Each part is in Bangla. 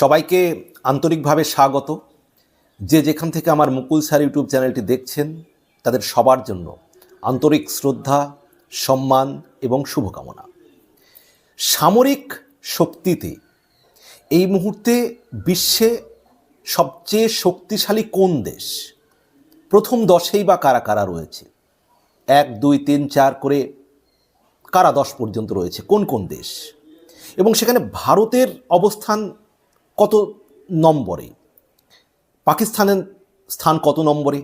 সবাইকে আন্তরিকভাবে স্বাগত। যে যেখান থেকে আমার মুকুল স্যার ইউটিউব চ্যানেলটি দেখছেন, তাদের সবার জন্য আন্তরিক শ্রদ্ধা, সম্মান এবং শুভকামনা। সামরিক শক্তিতে এই মুহূর্তে বিশ্বে সবচেয়ে শক্তিশালী কোন দেশ? প্রথম দশেই বা কারা কারা রয়েছে? এক, দুই, তিন, চার করে কারা দশ পর্যন্ত রয়েছে? কোন কোন দেশ? এবং সেখানে ভারতের অবস্থান কত নম্বরে? পাকিস্তানের স্থান কত নম্বরে?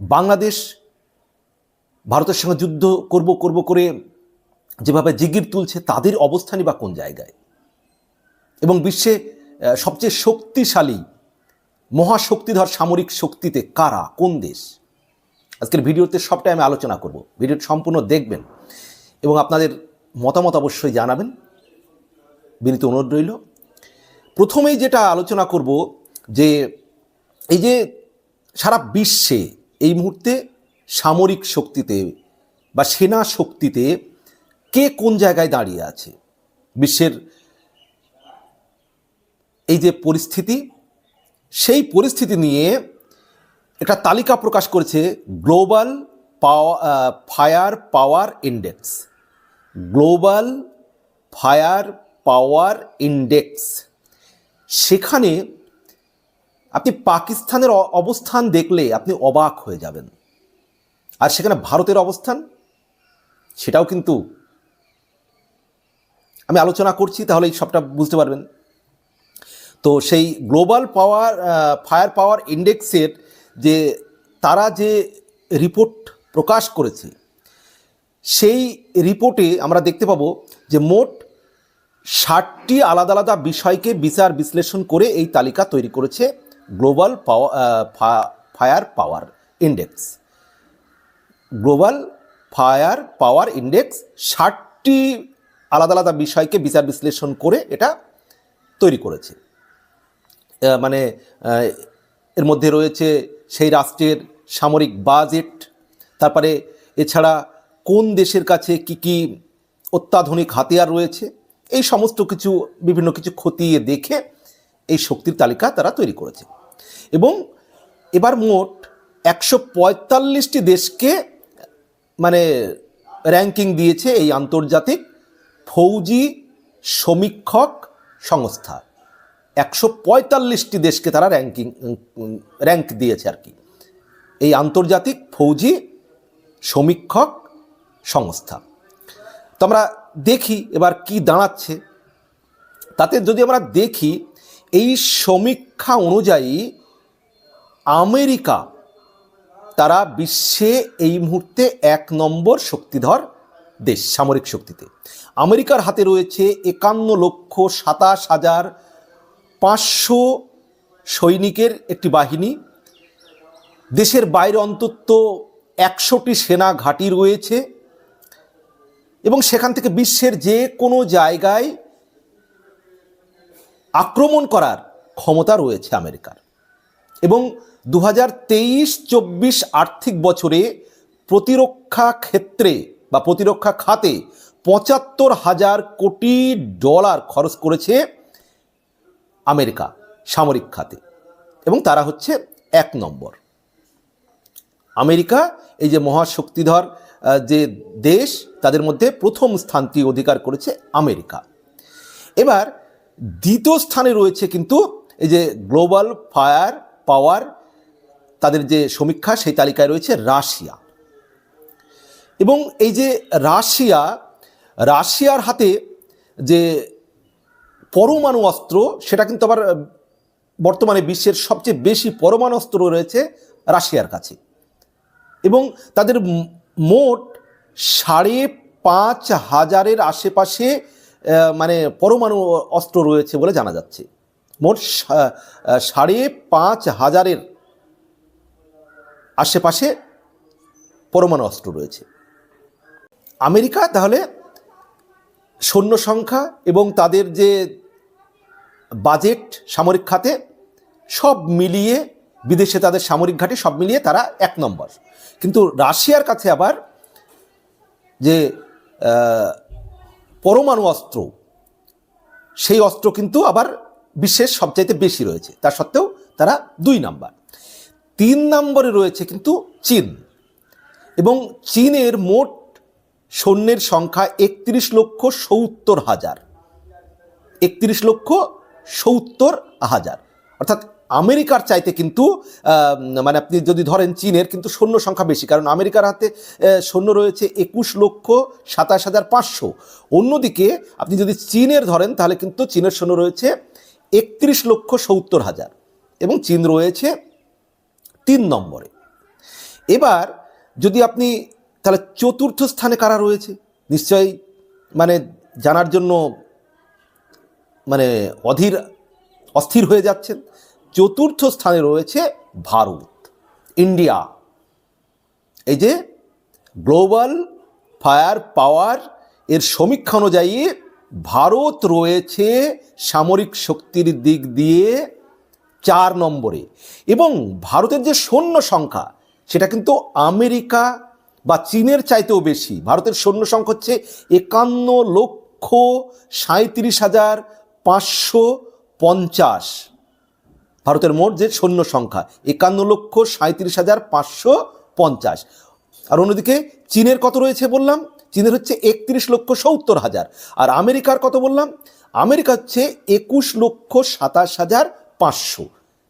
বাংলাদেশ ভারতের সঙ্গে যুদ্ধ করব করব করে যেভাবে জিগির তুলছে, তাদের অবস্থানই বা কোন জায়গায়? এবং বিশ্বে সবচেয়ে শক্তিশালী মহাশক্তিধর সামরিক শক্তিতে কারা? কোন দেশ? আজকের ভিডিওতে সবটাই আমি আলোচনা করব। ভিডিওটি সম্পূর্ণ দেখবেন এবং আপনাদের মতামত অবশ্যই জানাবেন। বিনীত অনুরোধ রইল। প্রথমেই যেটা আলোচনা করব যে এই যে সারা বিশ্বে এই মুহূর্তে সামরিক শক্তিতে বা সেনা শক্তিতে কে কোন জায়গায় দাঁড়িয়ে আছে? বিশ্বের এই যে পরিস্থিতি, সেই পরিস্থিতি নিয়ে একটা তালিকা প্রকাশ করেছে গ্লোবাল পাওয়া fire power index global fire power index সেখানে আপনি পাকিস্তানের অবস্থান দেখলে আপনি অবাক হয়ে যাবেন। আর সেখানে ভারতের অবস্থান, সেটাও কিন্তু আমি আলোচনা করছি তাহলে এই সবটা বুঝতে পারবেন। তো সেই গ্লোবাল পাওয়ার ফায়ার পাওয়ার ইন্ডেক্সের যে, তারা যে রিপোর্ট প্রকাশ করেছে, সেই রিপোর্টে আমরা দেখতে পাবো যে মোট ষাটটি আলাদা আলাদা বিষয়কে বিচার বিশ্লেষণ করে এই তালিকা তৈরি করেছে global fire power index. Global fire power index ষাটটি আলাদা আলাদা বিষয়কে বিচার বিশ্লেষণ করে এটা তৈরি করেছে। মানে এর মধ্যে রয়েছে সেই রাষ্ট্রের সামরিক বাজেট, তারপরে এছাড়া কোন দেশের কাছে কি কি অত্যাধুনিক হাতিয়ার রয়েছে এই সমস্ত কিছু, বিভিন্ন কিছু খতিয়ে দেখে এই শক্তির তালিকা তারা তৈরি করেছে। এবং এবার মোট একশো পঁয়তাল্লিশটি দেশকে মানে র্যাঙ্কিং দিয়েছে এই আন্তর্জাতিক ফৌজি সমীক্ষক সংস্থা। একশো পঁয়তাল্লিশটি দেশকে তারা র্যাঙ্কিং র্যাঙ্ক দিয়েছে আর কি। এই আন্তর্জাতিক ফৌজি সমীক্ষক সংস্থা। তো আমরা দেখি এবার কি দাঁড়াচ্ছে। তাতে যদি আমরা দেখি, এই সমীক্ষা অনুযায়ী আমেরিকা তারা বিশ্বে এই মুহূর্তে এক নম্বর শক্তিধর দেশ, সামরিক শক্তিতে। আমেরিকার হাতে রয়েছে একান্ন লক্ষ সাতাশ হাজার পাঁচশো সৈনিকের একটি বাহিনী। দেশের বাইরে অন্তত একশোটি সেনা ঘাঁটি রয়েছে। এবং সেখান থেকে বিশ্বের যে কোনো জায়গায় আক্রমণ করার ক্ষমতা রয়েছে আমেরিকার। এবং দু হাজার তেইশ চব্বিশ আর্থিক বছরে প্রতিরক্ষা ক্ষেত্রে বা প্রতিরক্ষা খাতে পঁচাত্তর হাজার কোটি ডলার খরচ করেছে আমেরিকা সামরিক খাতে। এবং তারা হচ্ছে এক নম্বর। আমেরিকা এই যে মহাশক্তিধর যে দেশ তাদের মধ্যে প্রথম স্থানটি অধিকার করেছে আমেরিকা। এবার দ্বিতীয় স্থানে রয়েছে কিন্তু এই যে গ্লোবাল ফায়ার পাওয়ার তাদের যে সমীক্ষা, সেই তালিকায় রয়েছে রাশিয়া। এবং এই যে রাশিয়া, রাশিয়ার হাতে যে পরমাণু অস্ত্র, সেটা কিন্তু আবার বর্তমানে বিশ্বের সবচেয়ে বেশি পরমাণু অস্ত্র রয়েছে রাশিয়ার কাছে। এবং তাদের মোট সাড়ে পাঁচ হাজারের আশেপাশে মানে পরমাণু অস্ত্র রয়েছে বলে জানা যাচ্ছে। মোট সাড়ে পাঁচ হাজারের আশেপাশে পরমাণু অস্ত্র রয়েছে। আমেরিকা তাহলে সৈন্য সংখ্যা এবং তাদের যে বাজেট, সামরিক খাতে সব মিলিয়ে বিদেশে তাদের সামরিক ঘাটে সব মিলিয়ে তারা এক নম্বর। কিন্তু রাশিয়ার কাছে আবার যে পরমাণু অস্ত্র, সেই অস্ত্র কিন্তু আবার বিশ্বের সবচাইতে বেশি রয়েছে। তা সত্ত্বেও তারা দুই নাম্বার। তিন নম্বরে রয়েছে কিন্তু চীন। এবং চীনের মোট সৈন্যের সংখ্যা একত্রিশ লক্ষ সত্তর হাজার। একত্রিশ লক্ষ সত্তর হাজার। অর্থাৎ আমেরিকার চাইতে কিন্তু মানে আপনি যদি ধরেন চীনের কিন্তু সৈন্য সংখ্যা বেশি, কারণ আমেরিকার হাতে সৈন্য রয়েছে একুশ লক্ষ সাতাশ হাজার পাঁচশো। অন্যদিকে আপনি যদি চীনের ধরেন, তাহলে কিন্তু চীনের সৈন্য রয়েছে একত্রিশ লক্ষ সত্তর হাজার এবং চীন রয়েছে তিন নম্বরে। এবার যদি আপনি, তাহলে চতুর্থ স্থানে কারা রয়েছে? নিশ্চয়ই মানে জানার জন্য মানে অধীর, অস্থির হয়ে যাচ্ছেন। চতুর্থ স্থানে রয়েছে ভারত, ইন্ডিয়া। এই যে গ্লোবাল ফায়ার পাওয়ার এর সমীক্ষা অনুযায়ী ভারত রয়েছে সামরিক শক্তির দিক দিয়ে চার নম্বরে এবং ভারতের যে সৈন্য সংখ্যা, সেটা কিন্তু আমেরিকা বা চীনের চাইতেও বেশি। ভারতের সৈন্য সংখ্যা হচ্ছে একান্ন লক্ষ সাঁত্রিশ হাজার পাঁচশো পঞ্চাশ। ভারতের মোট যে সৈন্য সংখ্যা, একান্ন লক্ষ সাঁত্রিশ হাজার পাঁচশো পঞ্চাশ। আর অন্যদিকে চীনের কত রয়েছে বললাম? চীনের হচ্ছে একত্রিশ লক্ষ সত্তর হাজার। আর আমেরিকার কত বললাম? আমেরিকা হচ্ছে একুশ লক্ষ সাতাশ হাজার পাঁচশো।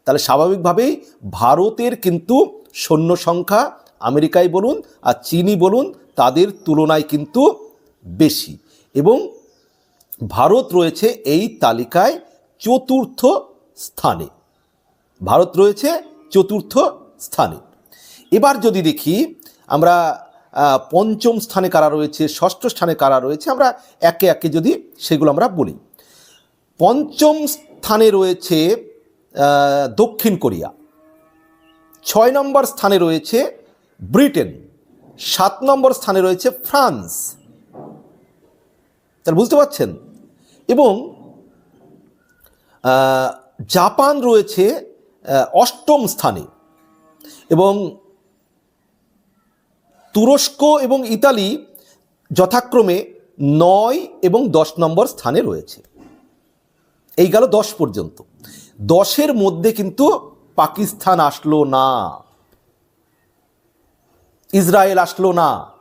তাহলে স্বাভাবিকভাবেই ভারতের কিন্তু সৈন্য সংখ্যা আমেরিকায় বলুন আর চীনই বলুন, তাদের তুলনায় কিন্তু বেশি। এবং ভারত রয়েছে এই তালিকায় চতুর্থ স্থানে। ভারত রয়েছে চতুর্থ স্থানে। এবার যদি দেখি, আমরা পঞ্চম স্থানে কারা রয়েছে, ষষ্ঠ স্থানে কারা রয়েছে, আমরা একে একে যদি সেগুলো আমরা বলি। পঞ্চম স্থানে রয়েছে দক্ষিণ কোরিয়া। ছয় নম্বর স্থানে রয়েছে ব্রিটেন। সাত নম্বর স্থানে রয়েছে ফ্রান্স। তাহলে বুঝতে পারছেন? এবং জাপান রয়েছে অষ্টম স্থানে। এবং তুরস্ক এবং ইতালি যথাক্রমে নয় এবং দশ নম্বর স্থানে রয়েছে। এই গেল দশ পর্যন্ত। দশের মধ্যে কিন্তু পাকিস্তান আসলো না। ইসরায়েল আসলো না।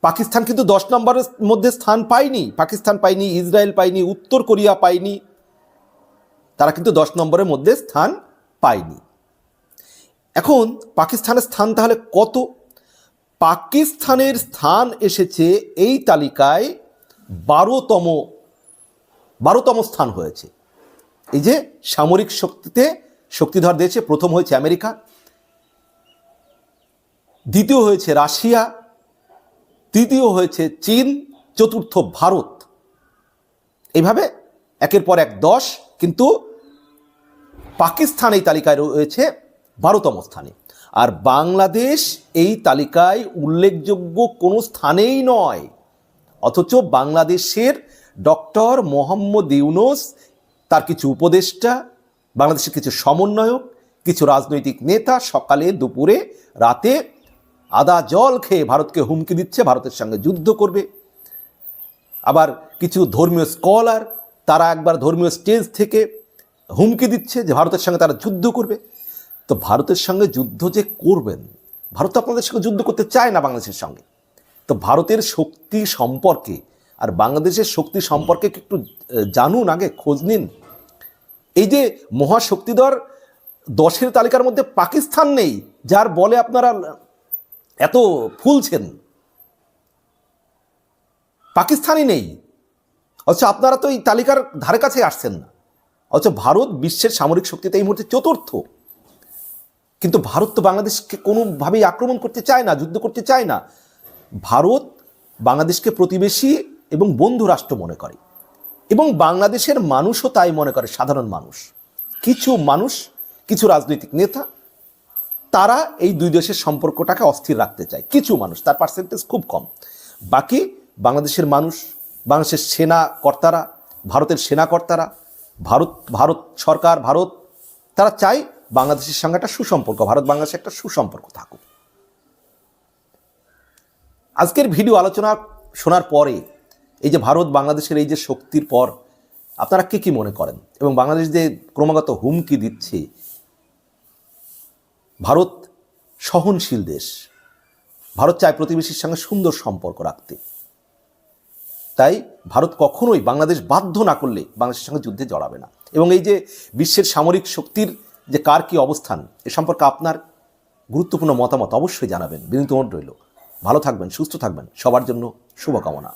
পাকিস্তান কিন্তু দশ নম্বরের মধ্যে স্থান পায়নি। পাকিস্তান পায়নি, ইসরায়েল পায়নি, উত্তর কোরিয়া পায়নি। তারা কিন্তু দশ নম্বরের মধ্যে স্থান পায়নি। এখন পাকিস্তানের স্থান তাহলে কত? পাকিস্তানের স্থান এসেছে এই তালিকায় বারোতম বারোতম স্থান হয়েছে। এই যে সামরিক শক্তিতে শক্তিধর দেশে প্রথম হয়েছে আমেরিকা, দ্বিতীয় হয়েছে রাশিয়া, তৃতীয় হয়েছে চীন, চতুর্থ ভারত। এইভাবে একের পর এক দশ, কিন্তু পাকিস্তান এই তালিকায় রয়েছে, বারোতম স্থানে। আর বাংলাদেশ এই তালিকায় উল্লেখযোগ্য কোনো স্থানেই নয়। অথচ বাংলাদেশের ডক্টর মোহাম্মদ ইউনুস, তার কিছু উপদেষ্টা, বাংলাদেশের কিছু সমন্বয়ক, কিছু রাজনৈতিক নেতা সকালে দুপুরে, রাতে আদা জল খেয়ে ভারতকে হুমকি দিচ্ছে, ভারতের সঙ্গে যুদ্ধ করবে। আবার কিছু ধর্মীয় স্কলার, তারা একবার ধর্মীয় স্টেজ থেকে হুমকি দিচ্ছে যে ভারতের সঙ্গে তারা যুদ্ধ করবে। তো ভারতের সঙ্গে যুদ্ধ যে করবেন, ভারত আপনাদের সঙ্গে যুদ্ধ করতে চায় না বাংলাদেশের সঙ্গে। তো ভারতের শক্তি সম্পর্কে আর বাংলাদেশের শক্তি সম্পর্কে একটু জানুন আগে, খোঁজ নিন। এই যে মহাশক্তিধর দশের তালিকার মধ্যে পাকিস্তান নেই, যার বলে আপনারা এত ফুলছেন। পাকিস্তানই নেই। অথচ আপনারা তো এই তালিকার ধারে কাছে আসছেন না। অথচ ভারত বিশ্বের সামরিক শক্তিতে এই মুহূর্তে চতুর্থ। কিন্তু ভারত তো বাংলাদেশকে কোনোভাবেই আক্রমণ করতে চায় না, যুদ্ধ করতে চায় না। ভারত বাংলাদেশকে প্রতিবেশী এবং বন্ধু রাষ্ট্র মনে করে। এবং বাংলাদেশের মানুষও তাই মনে করে, সাধারণ মানুষ। কিছু মানুষ, কিছু রাজনৈতিক নেতা, তারা এই দুই দেশের সম্পর্কটাকে অস্থির রাখতে চায়। কিছু মানুষ, তার পার্সেন্টেজ খুব কম। বাকি বাংলাদেশের মানুষ, বাংলাদেশের সেনা কর্তারা, ভারতের সেনা কর্তারা ভারত ভারত সরকার, ভারত, তারা চায় বাংলাদেশের সঙ্গে একটা সুসম্পর্ক, ভারত বাংলাদেশের একটা সুসম্পর্ক থাকুক। আজকের ভিডিও আলোচনা শোনার পরে এই যে ভারত বাংলাদেশের এই যে শক্তির পর, আপনারা কে কি মনে করেন? এবং বাংলাদেশ যে ক্রমাগত হুমকি দিচ্ছে, ভারত সহনশীল দেশ, ভারত চায় প্রতিবেশীর সঙ্গে সুন্দর সম্পর্ক রাখতে। তাই ভারত কখনোই বাংলাদেশ বাধ্য না করলে বাংলাদেশের সঙ্গে যুদ্ধে জড়াবে না। এবং এই যে বিশ্বের সামরিক শক্তির যে কার কী অবস্থান, এ সম্পর্কে আপনার গুরুত্বপূর্ণ মতামত অবশ্যই জানাবেন। বিনীত রইল। ভালো থাকবেন, সুস্থ থাকবেন। সবার জন্য শুভকামনা।